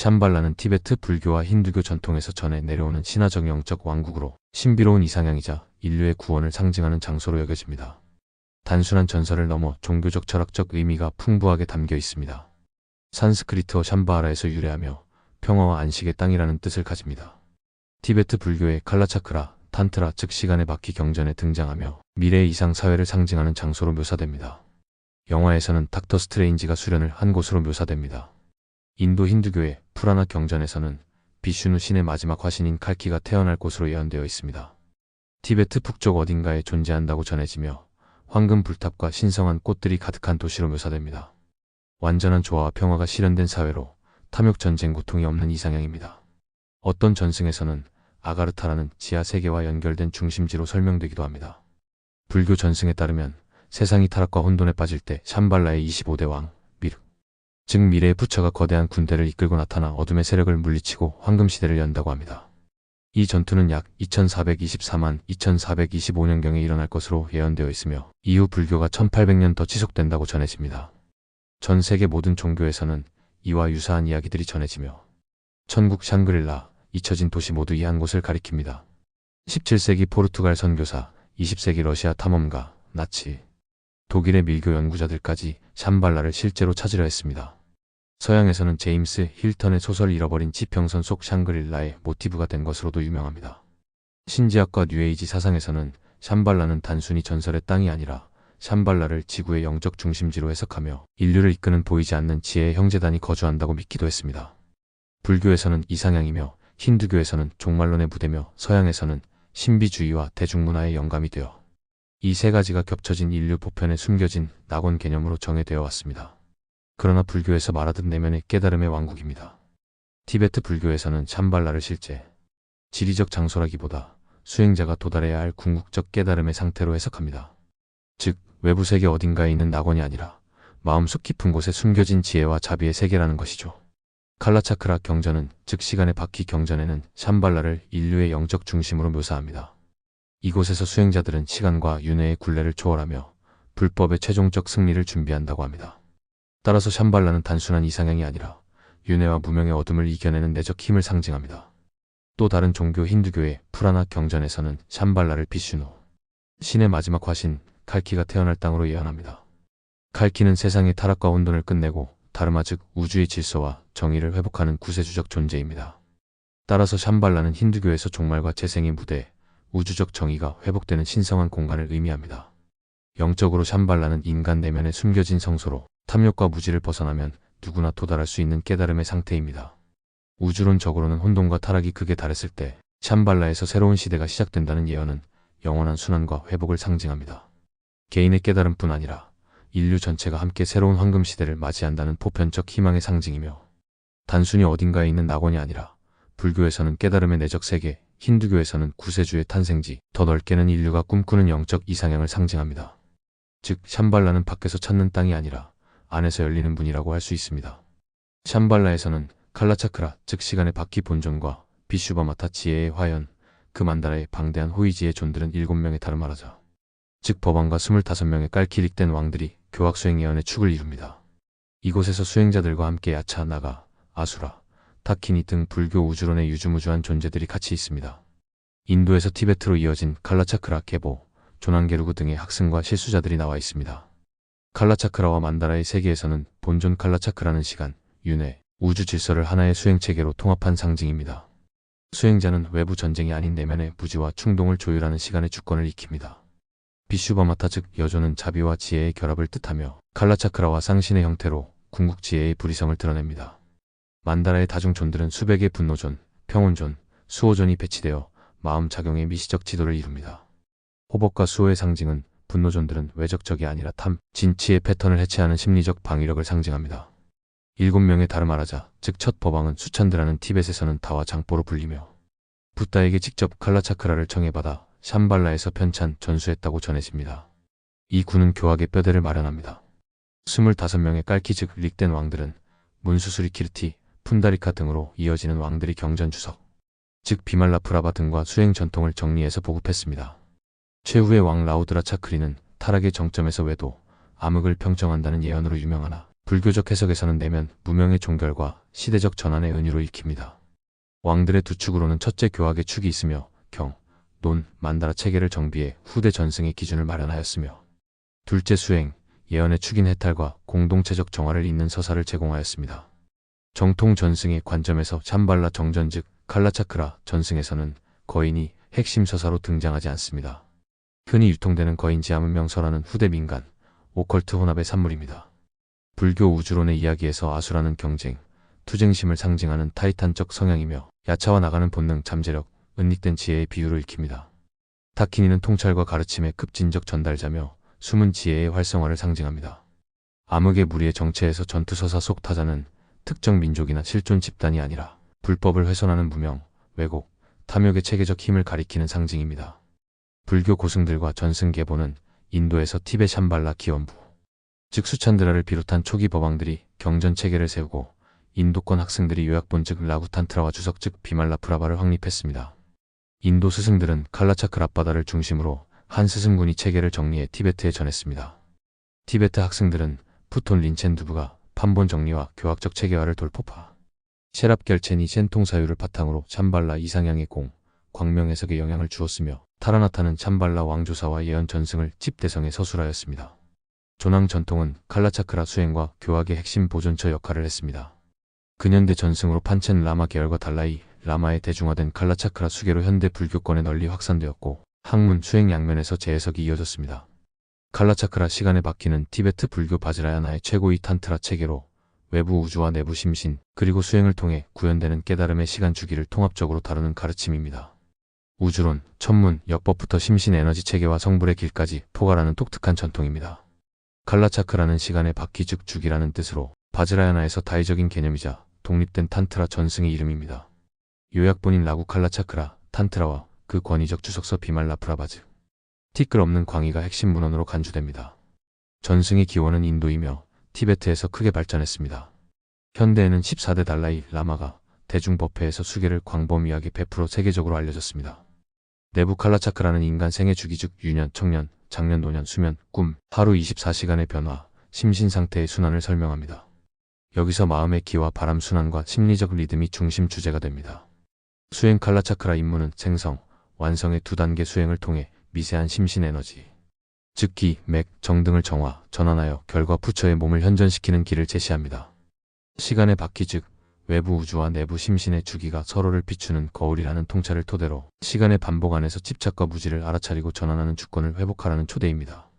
샴발라는 티베트 불교와 힌두교 전통에서 전해 내려오는 신화적 영적 왕국으로 신비로운 이상향이자 인류의 구원을 상징하는 장소로 여겨집니다. 단순한 전설을 넘어 종교적 철학적 의미가 풍부하게 담겨 있습니다. 산스크리트어 샴바하라에서 유래하며 평화와 안식의 땅이라는 뜻을 가집니다. 티베트 불교의 칼라차크라, 탄트라 즉 시간의 바퀴 경전에 등장하며 미래의 이상 사회를 상징하는 장소로 묘사됩니다. 영화에서는 닥터 스트레인지가 수련을 한 곳으로 묘사됩니다. 인도 힌두교의 프라나 경전에서는 비슈누 신의 마지막 화신인 칼키가 태어날 곳으로 예언되어 있습니다. 티베트 북쪽 어딘가에 존재한다고 전해지며 황금 불탑과 신성한 꽃들이 가득한 도시로 묘사됩니다. 완전한 조화와 평화가 실현된 사회로 탐욕 전쟁 고통이 없는 이상향입니다. 어떤 전승에서는 아가르타라는 지하 세계와 연결된 중심지로 설명되기도 합니다. 불교 전승에 따르면 세상이 타락과 혼돈에 빠질 때 샴발라의 25대 왕, 즉 미래의 부처가 거대한 군대를 이끌고 나타나 어둠의 세력을 물리치고 황금시대를 연다고 합니다. 이 전투는 약 2424만 2425년경에 일어날 것으로 예언되어 있으며 이후 불교가 1800년 더 지속된다고 전해집니다. 전 세계 모든 종교에서는 이와 유사한 이야기들이 전해지며 천국 샹그릴라, 잊혀진 도시 모두 이 한 곳을 가리킵니다. 17세기 포르투갈 선교사, 20세기 러시아 탐험가, 나치, 독일의 밀교 연구자들까지 샴발라를 실제로 찾으려 했습니다. 서양에서는 제임스 힐턴의 소설 잃어버린 지평선 속 샹그릴라의 모티브가 된 것으로도 유명합니다. 신지학과 뉴에이지 사상에서는 샴발라는 단순히 전설의 땅이 아니라 샴발라를 지구의 영적 중심지로 해석하며 인류를 이끄는 보이지 않는 지혜의 형제단이 거주한다고 믿기도 했습니다. 불교에서는 이상향이며 힌두교에서는 종말론의 무대며 서양에서는 신비주의와 대중문화의 영감이 되어 이 세 가지가 겹쳐진 인류 보편에 숨겨진 낙원 개념으로 정해되어 왔습니다. 그러나 불교에서 말하듯 내면의 깨달음의 왕국입니다. 티베트 불교에서는 샴발라를 실제 지리적 장소라기보다 수행자가 도달해야 할 궁극적 깨달음의 상태로 해석합니다. 즉 외부 세계 어딘가에 있는 낙원이 아니라 마음속 깊은 곳에 숨겨진 지혜와 자비의 세계라는 것이죠. 칼라차크라 경전은 즉 시간의 바퀴 경전에는 샴발라를 인류의 영적 중심으로 묘사합니다. 이곳에서 수행자들은 시간과 윤회의 굴레를 초월하며 불법의 최종적 승리를 준비한다고 합니다. 따라서 샴발라는 단순한 이상향이 아니라 윤회와 무명의 어둠을 이겨내는 내적 힘을 상징합니다. 또 다른 종교 힌두교의 프라나 경전에서는 샴발라를 비슈노, 신의 마지막 화신 칼키가 태어날 땅으로 예언합니다. 칼키는 세상의 타락과 혼돈을 끝내고 다르마 즉 우주의 질서와 정의를 회복하는 구세주적 존재입니다. 따라서 샴발라는 힌두교에서 종말과 재생의 무대, 우주적 정의가 회복되는 신성한 공간을 의미합니다. 영적으로 샴발라는 인간 내면에 숨겨진 성소로 탐욕과 무지를 벗어나면 누구나 도달할 수 있는 깨달음의 상태입니다. 우주론적으로는 혼돈과 타락이 극에 달했을 때 샴발라에서 새로운 시대가 시작된다는 예언은 영원한 순환과 회복을 상징합니다. 개인의 깨달음뿐 아니라 인류 전체가 함께 새로운 황금 시대를 맞이한다는 보편적 희망의 상징이며 단순히 어딘가에 있는 낙원이 아니라 불교에서는 깨달음의 내적 세계, 힌두교에서는 구세주의 탄생지, 더 넓게는 인류가 꿈꾸는 영적 이상향을 상징합니다. 즉 샴발라는 밖에서 찾는 땅이 아니라 안에서 열리는 문이라고 할 수 있습니다. 샴발라에서는 칼라차크라, 즉 시간의 바퀴 본존과 비슈바마타 지혜의 화연, 그 만다라의 방대한 호이지의 존들은 7명의 다르마라자, 즉 법왕과 25명의 깔키릭된 왕들이 교학 수행 예언의 축을 이룹니다. 이곳에서 수행자들과 함께 야차, 나가, 아수라, 타키니 등 불교 우주론의 유주무주한 존재들이 같이 있습니다. 인도에서 티베트로 이어진 칼라차크라, 계보, 조난게루그 등의 학승과 실수자들이 나와 있습니다. 칼라차크라와 만다라의 세계에서는 본존 칼라차크라는 시간, 윤회, 우주 질서를 하나의 수행체계로 통합한 상징입니다. 수행자는 외부 전쟁이 아닌 내면의 무지와 충동을 조율하는 시간의 주권을 익힙니다. 비슈바마타 즉 여조는 자비와 지혜의 결합을 뜻하며 칼라차크라와 쌍신의 형태로 궁극지혜의 불이성을 드러냅니다. 만다라의 다중존들은 수백의 분노존, 평온존, 수호존이 배치되어 마음 작용의 미시적 지도를 이룹니다. 호복과 수호의 상징은 분노존들은 외적적이 아니라 탐, 진치의 패턴을 해체하는 심리적 방위력을 상징합니다. 일곱 명의 다르마라자, 즉 첫 법왕은 수찬드라는 티벳에서는 다와 장보로 불리며 붓다에게 직접 칼라차크라를 청해받아 샴발라에서 편찬 전수했다고 전해집니다. 이 군은 교학의 뼈대를 마련합니다. 25명의 깔키 즉 릭된 왕들은 문수수리 키르티, 푼다리카 등으로 이어지는 왕들이 경전 주석, 즉 비말라프라바 등과 수행 전통을 정리해서 보급했습니다. 최후의 왕 라우드라 차크리는 타락의 정점에서 외도, 암흑을 평정한다는 예언으로 유명하나 불교적 해석에서는 내면 무명의 종결과 시대적 전환의 은유로 읽힙니다. 왕들의 두 축으로는 첫째 교학의 축이 있으며 경, 논, 만다라 체계를 정비해 후대 전승의 기준을 마련하였으며 둘째 수행, 예언의 축인 해탈과 공동체적 정화를 잇는 서사를 제공하였습니다. 정통 전승의 관점에서 참발라 정전 즉 칼라차크라 전승에서는 거인이 핵심 서사로 등장하지 않습니다. 흔히 유통되는 거인 지함은 명설하는 후대 민간, 오컬트 혼합의 산물입니다. 불교 우주론의 이야기에서 아수라는 경쟁, 투쟁심을 상징하는 타이탄적 성향이며 야차와 나가는 본능, 잠재력, 은닉된 지혜의 비유를 익힙니다. 타키니는 통찰과 가르침의 급진적 전달자며 숨은 지혜의 활성화를 상징합니다. 암흑의 무리의 정체에서 전투서사 속 타자는 특정 민족이나 실존 집단이 아니라 불법을 훼손하는 무명, 왜곡, 탐욕의 체계적 힘을 가리키는 상징입니다. 불교 고승들과 전승계보는 인도에서 티베 샴발라 기원부, 즉 수찬드라를 비롯한 초기 법왕들이 경전 체계를 세우고 인도권 학생들이 요약본 즉 라구탄트라와 주석 즉 비말라프라바를 확립했습니다. 인도 스승들은 칼라차크 앞바다를 중심으로 한 스승군이 체계를 정리해 티베트에 전했습니다. 티베트 학생들은 푸톤 린첸두부가 판본 정리와 교학적 체계화를 돌포파. 셰랍 결첸이 센통 사유를 바탕으로 참발라 이상향의 공, 광명 해석에 영향을 주었으며 타라나타는 참발라 왕조사와 예언 전승을 집대성에 서술하였습니다. 조낭 전통은 칼라차크라 수행과 교학의 핵심 보존처 역할을 했습니다. 근현대 전승으로 판첸 라마 계열과 달라이 라마의 대중화된 칼라차크라 수계로 현대 불교권에 널리 확산되었고 학문 수행 양면에서 재해석이 이어졌습니다. 칼라차크라 시간에 바뀌는 티베트 불교 바지라야나의 최고의 탄트라 체계로 외부 우주와 내부 심신 그리고 수행을 통해 구현되는 깨달음의 시간 주기를 통합적으로 다루는 가르침입니다. 우주론, 천문, 역법부터 심신 에너지 체계와 성불의 길까지 포괄하는 독특한 전통입니다. 칼라차크라는 시간의 바퀴 즉 주기라는 뜻으로 바지라야나에서 다의적인 개념이자 독립된 탄트라 전승의 이름입니다. 요약본인 라구 칼라차크라, 탄트라와 그 권위적 주석서 비말라프라바즈. 티끌 없는 광희가 핵심 문헌으로 간주됩니다. 전승의 기원은 인도이며 티베트에서 크게 발전했습니다. 현대에는 14대 달라이 라마가 대중법회에서 수계를 광범위하게 베풀어 세계적으로 알려졌습니다. 내부 칼라차크라는 인간 생애 주기 즉 유년, 청년, 장년, 노년, 수면, 꿈, 하루 24시간의 변화, 심신 상태의 순환을 설명합니다. 여기서 마음의 기와 바람 순환과 심리적 리듬이 중심 주제가 됩니다. 수행 칼라차크라 임무는 생성, 완성의 두 단계 수행을 통해 미세한 심신 에너지, 즉 기, 맥, 정 등을 정화, 전환하여 결과 부처의 몸을 현전시키는 길을 제시합니다. 시간의 바퀴 즉 외부 우주와 내부 심신의 주기가 서로를 비추는 거울이라는 통찰을 토대로 시간의 반복 안에서 집착과 무지를 알아차리고 전환하는 주권을 회복하라는 초대입니다.